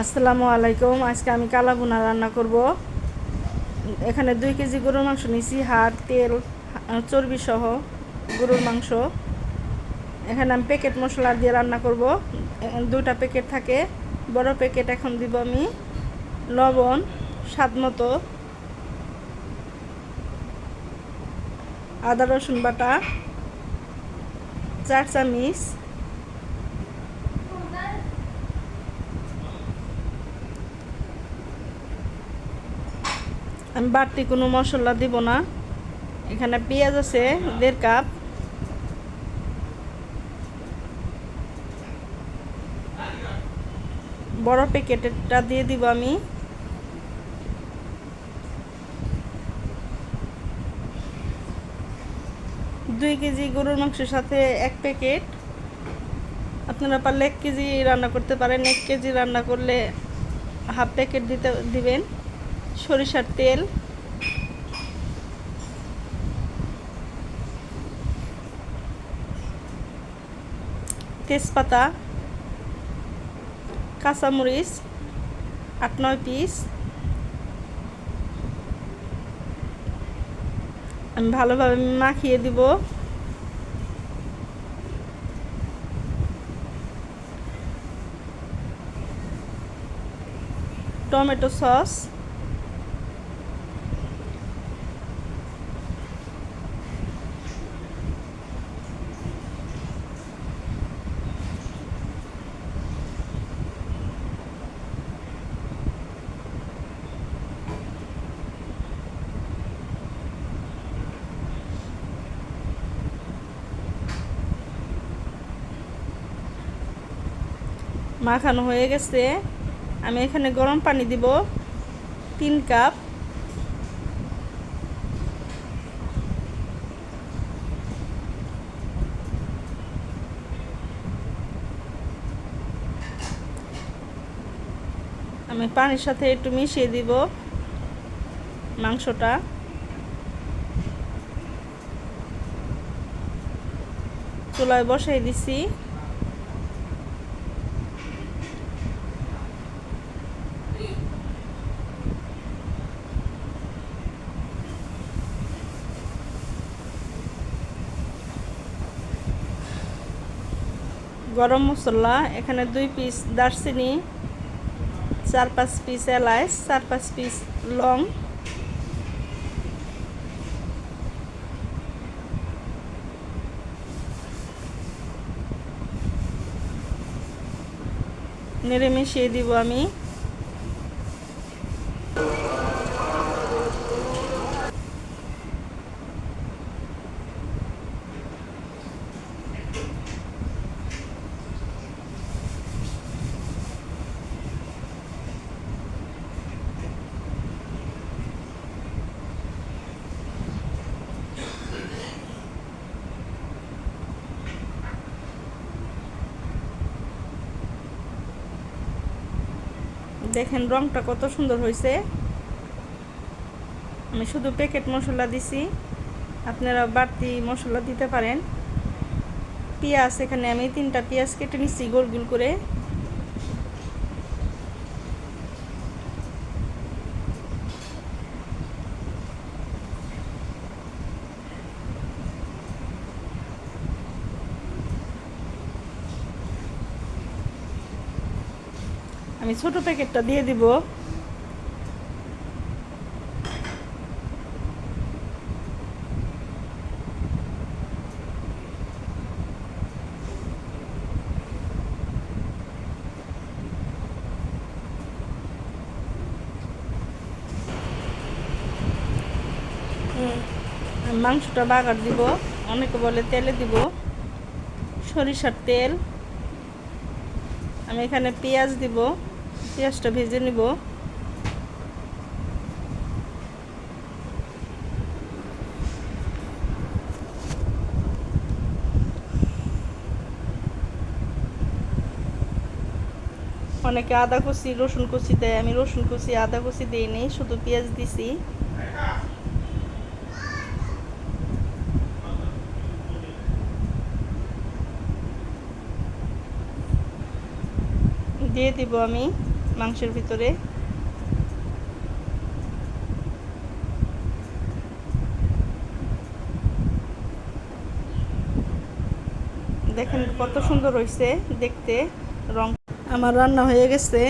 আসসালামু আলাইকুম। আজকে আমি কালা ভুনা রান্না করব। এখানে দুই কেজি গরুর মাংস নিয়েছি হাড়, তেল, চর্বি সহ গরুর মাংস। এখানে আমি প্যাকেট মশলা দিয়ে রান্না করব। দুটা প্যাকেট থাকে, বড় প্যাকেট এখন দিব আমি লবণ, স্বাদ মতো, আদা রসুন বাটা, চার চামিচ আমি বাড়তি কোনো মশলা দিব না। এখানে পেঁয়াজ আছে, দেড় কাপ। বড় প্যাকেটটা দিয়ে দিব আমি। দুই কেজি গরুর মাংসের সাথে এক প্যাকেট। আপনারা পারলে এক কেজি রান্না করতে পারেন, এক কেজি রান্না করলে হাফ প্যাকেট দিতে, দিবেন। সরিষার তেল। তেজপাতা কাঁচামরিচ আট নয় পিস। আমি ভালোভাবে মাখিয়ে দিব। Tomato sauce. মাখানো হয়ে গেছে। আমি এখানে গরম পানি দিব, তিন কাপ। আমি পানির সাথে একটু মিশিয়ে দিব মাংসটা। চুলায় বসাই দিছি। গরম মশলা, এখানে দুই পিস দারচিনি, চার পাঁচ পিস এলাইচ চার পাঁচ পিস লং। নেড়ে মিশিয়ে দিব আমি। দেখেন, রংটা কত সুন্দর হয়েছে আমি শুধু প্যাকেট মশলা দিছি। আপনারা বাড়তি মশলা দিতে পারেন। পেঁয়াজ, এখানে আমি তিনটা পেঁয়াজ কেটে নিচ্ছি গোল গোল করে। আমি ছোট প্যাকেটটা দিয়ে দিব। মাংসটা বাগার দিব, অনেকে বলে তেলে দিব। সরিষার তেল। আমি এখানে পেঁয়াজ দিব। পেঁয়াজটা ভেজে নিব। অনেকে আদা কুচি, রসুন কুচি দেয়। আমি রসুন কুচি, আদা কুচি দিই নেই, শুধু পেঁয়াজ দিছি। দিয়ে দিব আমি। মাংসের ভিতরে। দেখেন কত সুন্দর হয়েছে দেখতে রং। আমার রান্না হয়ে গেছে।